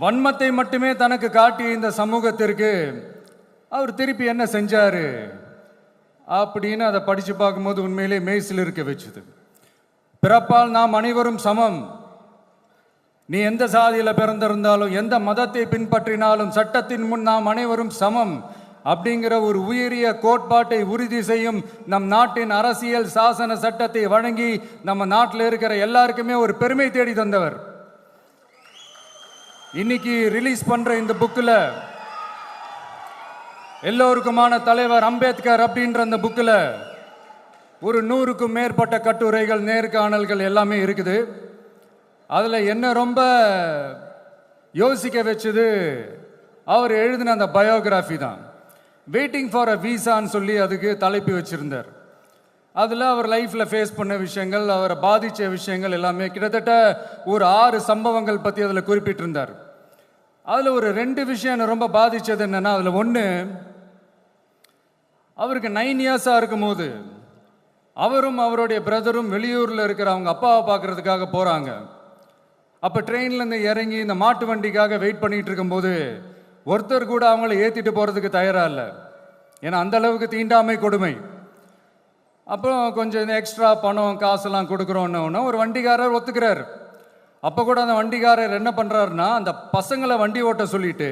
வன்மத்தை மட்டுமே தனக்கு காட்டிய இந்த சமூகத்திற்கு அவர் திருப்பி என்ன செஞ்சார்? அப்படின்னு அதை படித்து பார்க்கும்போது உண்மையிலே மெய்சில் இருக்க வச்சுது. பிறப்பால் நாம் அனைவரும் சமம். நீ எந்த சாதியில் பிறந்திருந்தாலும் எந்த மதத்தை பின்பற்றினாலும் சட்டத்தின் முன் நாம் அனைவரும் சமம் அப்படிங்கிற ஒரு உயரிய கோட்பாட்டை உறுதி செய்யும் நம் நாட்டின் அரசியல் சாசன சட்டத்தை வழங்கி நம்ம நாட்டில் இருக்கிற எல்லாருக்குமே ஒரு பெருமை தேடி தந்தவர். இன்னைக்கு ரிலீஸ் பண்ற இந்த புக்கில் எல்லோருக்குமான தலைவர் அம்பேத்கர் அப்படின்ற அந்த புக்கில் ஒரு நூறுக்கும் மேற்பட்ட கட்டுரைகள் நேர்காணல்கள் எல்லாமே இருக்குது. அதில் என்ன ரொம்ப யோசிக்க வச்சது அவர் எழுதின அந்த பயோகிராஃபி தான். வெயிட்டிங் ஃபார் அ வீசான்னு சொல்லி அதுக்கு தலைப்பு வச்சுருந்தார். அதில் அவர் லைஃப்பில் ஃபேஸ் பண்ண விஷயங்கள் அவரை பாதித்த விஷயங்கள் எல்லாமே கிட்டத்தட்ட ஒரு ஆறு சம்பவங்கள் பற்றி அதில் குறிப்பிட்டிருந்தார். அதில் ஒரு ரெண்டு விஷயம் என்னை ரொம்ப பாதித்தது என்னென்னா அதில் ஒன்று அவருக்கு நைன் இயர்ஸாக இருக்கும்போது அவரும் அவருடைய பிரதரும் வெளியூரில் இருக்கிற அவங்க அப்பாவை பார்க்கறதுக்காக போகிறாங்க அப்போ ட்ரெயின்லேருந்து இறங்கி இந்த மாட்டு வண்டிக்காக வெயிட் பண்ணிகிட்டு இருக்கும்போது ஒருத்தர் கூட அவங்கள ஏற்றிட்டு போகிறதுக்கு தயாராக இல்லை. ஏன்னா அந்த அளவுக்கு தீண்டாமை கொடுமை. அப்புறம் கொஞ்சம் இந்த எக்ஸ்ட்ரா பணம் காசெல்லாம் கொடுக்குறோன்னு ஒரு வண்டிக்காரர் ஒத்துக்கிறார். அப்போ கூட அந்த வண்டிக்காரர் என்ன பண்ணுறாருன்னா அந்த பசங்களை வண்டி ஓட்ட சொல்லிட்டு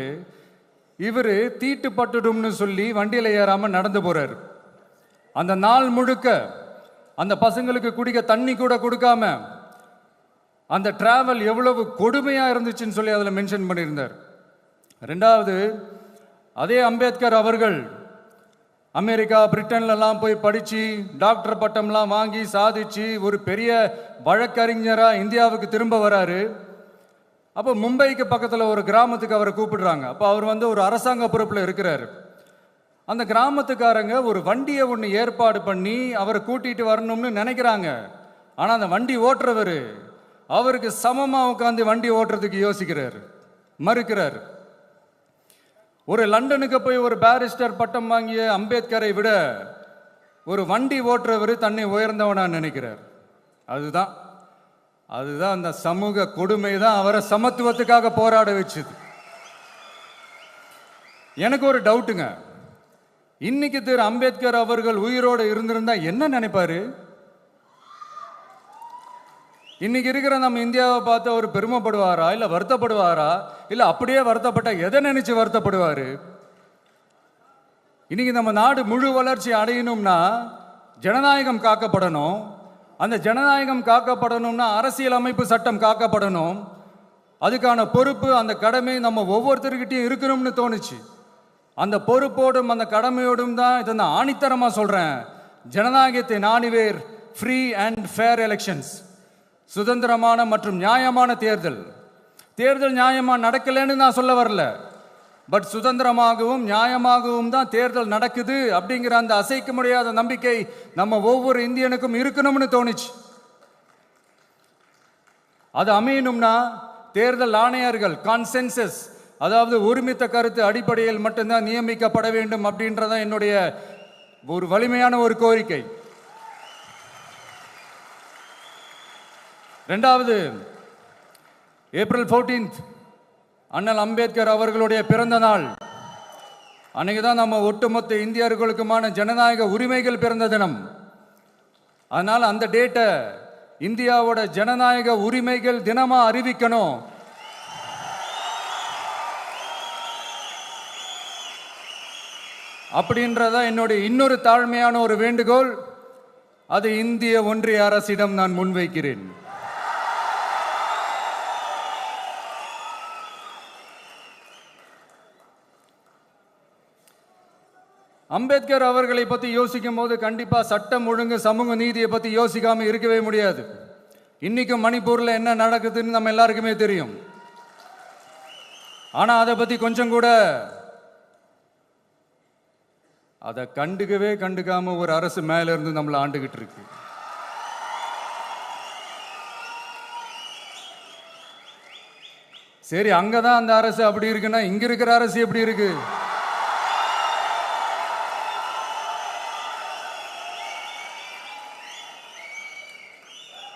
இவர் தீட்டுப்பட்டுடும்னு சொல்லி வண்டியில் ஏறாமல் நடந்து போகிறார் அந்த நாள் முழுக்க அந்த பசங்களுக்கு குடிக்க தண்ணி கூட கொடுக்காம அந்த டிராவல் எவ்வளவு கொடுமையாக இருந்துச்சுன்னு சொல்லி அதில் மென்ஷன் பண்ணியிருந்தார். ரெண்டாவது அதே அம்பேத்கர் அவர்கள் அமெரிக்கா பிரிட்டன்லலாம் போய் படித்து டாக்டர் பட்டம்லாம் வாங்கி சாதிச்சு ஒரு பெரிய வழக்கறிஞராக இந்தியாவுக்கு திரும்ப வராரு. அப்போ மும்பைக்கு பக்கத்தில் ஒரு கிராமத்துக்கு அவரை கூப்பிடுறாங்க. அப்போ அவர் வந்து ஒரு அரசாங்க பொறுப்பில் இருக்கிறாரு. அந்த கிராமத்துக்காரங்க ஒரு வண்டியை ஒன்று ஏற்பாடு பண்ணி அவரை கூட்டிகிட்டு வரணும்னு நினைக்கிறாங்க. ஆனால் அந்த வண்டி ஓட்டுறவர் அவருக்கு சமமாக உட்காந்து வண்டி ஓட்டுறதுக்கு யோசிக்கிறார் மறுக்கிறார். ஒரு லண்டனுக்கு போய் ஒரு பாரிஸ்டர் பட்டம் வாங்கிய அம்பேத்கரை விட ஒரு வண்டி ஓட்டுறவர் தன்னை உயர்ந்தவனா நினைக்கிறார். அதுதான் அதுதான் அந்த சமூக கொடுமை தான் அவரை சமத்துவத்துக்காக போராட வச்சுது. எனக்கு ஒரு டவுட்டுங்க இன்னைக்கு திரு அம்பேத்கர் அவர்கள் உயிரோடு இருந்திருந்தா என்ன நினைப்பாரு? இன்னைக்கு இருக்கிற நம்ம இந்தியாவை பார்த்து அவர் பெருமைப்படுவாரா இல்ல வருத்தப்படுவாரா? இல்ல அப்படியே வருத்தப்பட்ட எதை நினைச்சு வருத்தப்படுவாரு? இன்னைக்கு நம்ம நாடு முழு வளர்ச்சி அடையணும்னா ஜனநாயகம் காக்கப்படணும். அந்த ஜனநாயகம் காக்கப்படணும்னா அரசியல் அமைப்பு சட்டம் காக்கப்படணும். அதுக்கான பொறுப்பு அந்த கடமை நம்ம ஒவ்வொருத்தருக்கிட்டையும் இருக்கணும்னு தோணுச்சு. அந்த பொறுப்போடும் அந்த கடமையோடும் தான் இதை நான் ஆணித்தரமாக சொல்கிறேன் ஜனநாயகத்தை நாணிவேர் ஃப்ரீ அண்ட் ஃபேர் எலெக்ஷன்ஸ் சுதந்திரமான மற்றும் நியாயமான தேர்தல். தேர்தல் நியாயமாக நடக்கலைன்னு நான் சொல்ல வரல. பட் சுதந்திரமாகவும் நியாயமாகவும் தான் தேர்தல் நடக்குது அப்படிங்கிற அந்த அசைக்க முடியாத நம்பிக்கை நம்ம ஒவ்வொரு இந்தியனுக்கும் இருக்கணும்னு தோணுச்சு. அது அமையணும்னா தேர்தல் ஆணையர்கள் கான்சென்சஸ் அதாவது ஒருமித்த கருத்து அடிப்படையில் மட்டும்தான் நியமிக்கப்பட வேண்டும் அப்படின்றதான் என்னுடைய ஒரு வலிமையான ஒரு கோரிக்கை. ரெண்டாவது ஏப்ரல் 14th அண்ணல் அம்பேத்கர் அவர்களுடைய பிறந்த நாள். அன்னைக்கு தான் நம்ம ஒட்டுமொத்த இந்தியர்களுக்குமான ஜனநாயக உரிமைகள் பிறந்த தினம். அதனால் அந்த டேட்டை இந்தியாவோட ஜனநாயக உரிமைகள் தினமாக அறிவிக்கணும். அப்படின்றதான் என்னுடைய இன்னொரு தாழ்மையான ஒரு வேண்டுகோள். அது இந்திய ஒன்றிய அரசிடம் நான் முன்வைக்கிறேன். அம்பேத்கர் அவர்களை பற்றி யோசிக்கும் போது கண்டிப்பாக சட்டம் ஒழுங்கு சமூக நீதியை பற்றி யோசிக்காமல் இருக்கவே முடியாது. இன்றைக்கும் மணிப்பூரில் என்ன நடக்குதுன்னு நம்ம எல்லாருக்குமே தெரியும். ஆனால் அதை பற்றி கொஞ்சம் கூட அதை கண்டுக்கவே கண்டுக்காம ஒரு அரசு மேல இருந்து நம்மளை ஆண்டுகிட்டு இருக்கு. சரி அங்கதான் அந்த அரசு அப்படி இருக்குன்னா இங்க இருக்கிற அரசு எப்படி இருக்கு?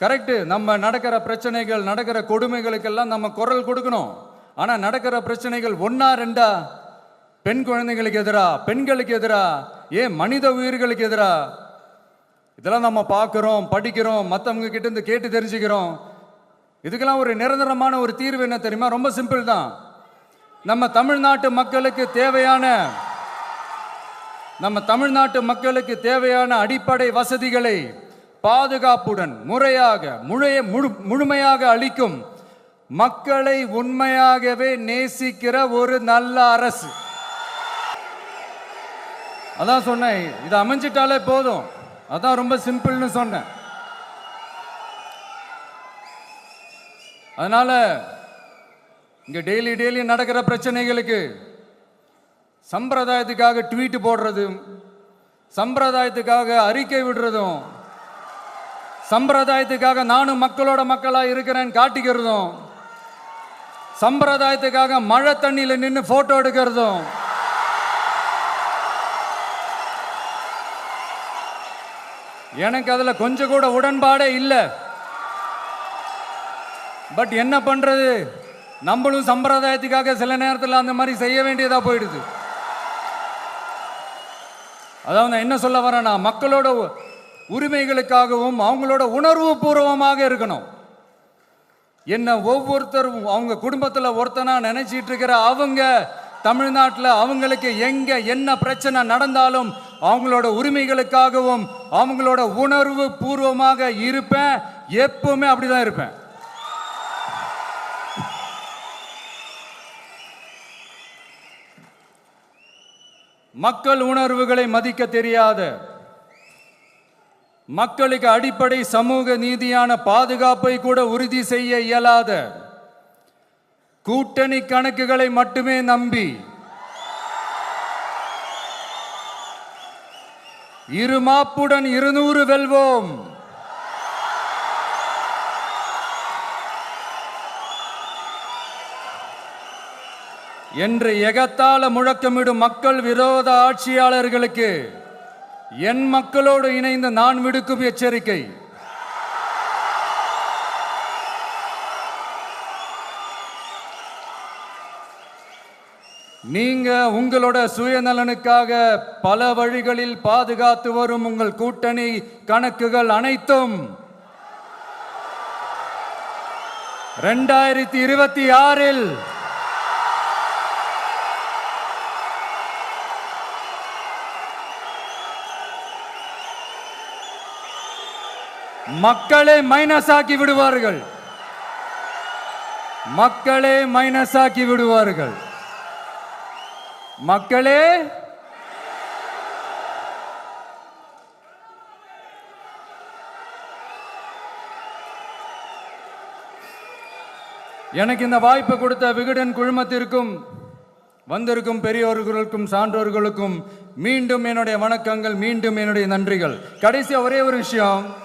கரெக்டு. நம்ம நடக்கிற பிரச்சனைகள் நடக்கிற கொடுமைகளுக்கெல்லாம் நம்ம குரல் கொடுக்கணும். ஆனால் நடக்கிற பிரச்சனைகள் ஒன்றா ரெண்டா? பெண் குழந்தைகளுக்கு எதிராக பெண்களுக்கு எதிராக ஏன் மனித உயிர்களுக்கு எதிராக இதெல்லாம் நம்ம பார்க்குறோம் படிக்கிறோம் மற்றவங்க கிட்டேருந்து கேட்டு தெரிஞ்சுக்கிறோம். இதுக்கெல்லாம் ஒரு நிரந்தரமான ஒரு தீர்வு என்ன தெரியுமா? ரொம்ப சிம்பிள் தான். நம்ம தமிழ்நாட்டு மக்களுக்கு தேவையான நம்ம தமிழ்நாட்டு மக்களுக்கு தேவையான அடிப்படை வசதிகளை பாதுகாப்புடன் முறையாக முழைய முழு முழுமையாக அளிக்கும் மக்களை உண்மையாகவே நேசிக்கிற ஒரு நல்ல அரசு. அதான் சொன்னேன் இது அமைஞ்சிட்டாலே போதும். அதான் ரொம்ப சிம்பிள்னு சொன்னேன். அதனால இங்க டெய்லி டெய்லி நடக்கிற பிரச்சனைகளுக்கு சம்பிரதாயத்துக்காக ட்வீட் போடுறதும் சம்பிரதாயத்துக்காக அறிக்கை விடுறதும் சம்பிரதாயத்துக்காக நானும் மக்களோட மக்களாக இருக்கிறேன்னு காட்டிக்கிறதும் சம்பிரதாயத்துக்காக மழை தண்ணியில் நின்று போட்டோ எடுக்கிறதும் எனக்கு அதில் கொஞ்சம் கூட உடன்பாடே இல்லை. பட் என்ன பண்ணுறது நம்மளும் சம்பிரதாயத்துக்காக சில நேரத்தில் அந்த மாதிரி செய்ய வேண்டியதாக போயிடுது. அதாவது நான் என்ன சொல்ல வரேன்னா மக்களோட உரிமைகளுக்காகவும் அவங்களோட உணர்வு பூர்வமாக இருக்கணும். என்ன ஒவ்வொருத்தரும் அவங்க குடும்பத்தில் ஒருத்தனா நினைச்சிட்டு இருக்கிற அவங்க தமிழ்நாட்டில் அவங்களுக்கு எங்க என்ன பிரச்சனை நடந்தாலும் அவங்களோட உரிமைகளுக்காகவும் அவங்களோட உணர்வு பூர்வமாக இருப்பேன். எப்பவுமே அப்படிதான் இருப்பேன். மக்கள் உணர்வுகளை மதிக்க தெரியாத மக்களுக்கு அடிப்படை சமூக நீதியான பாதுகாப்பை கூட உறுதி செய்ய இயலாத கூட்டணி கணக்குகளை மட்டுமே நம்பி இருமாப்புடன் இருநூறு வெல்வோம். என்று எகத்தால முழக்கமிடும் மக்கள் விரோத ஆட்சியாளர்களுக்கு என் மக்களோடு இணைந்து நான் விடுக்கும் எச்சரிக்கை. நீங்க உங்களோட சுயநலனுக்காக பல வழிகளில் பாதுகாத்து வரும் உங்கள் கூட்டணி கணக்குகள் அனைத்தும் ரெண்டாயிரத்தி இருபத்தி ஆறில் மக்களை மைனஸ் ஆக்கி விடுவார்கள். மக்களே மைனஸ் ஆக்கி விடுவார்கள். மக்களே எனக்கு இந்த வாய்ப்பு கொடுத்த விகடன் குழுமத்திற்கும் வந்திருக்கும் பெரியோர்களுக்கும் சான்றோர்களுக்கும் மீண்டும் என்னுடைய வணக்கங்கள் மீண்டும் என்னுடைய நன்றிகள். கடைசி ஒரே ஒரு விஷயம்.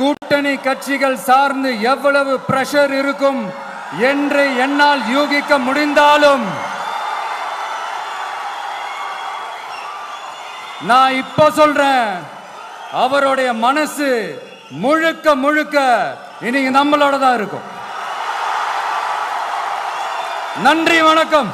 கூட்டணி கட்சிகள் சார்ந்து எவ்வளவு பிரஷர் இருக்கும் என்று என்னால் யூகிக்க முடிந்தாலும் நான் இப்ப சொல்றேன் அவருடைய மனசு முழுக்க முழுக்க இன்னைக்கு நம்மளோட தான் இருக்கும். நன்றி வணக்கம்.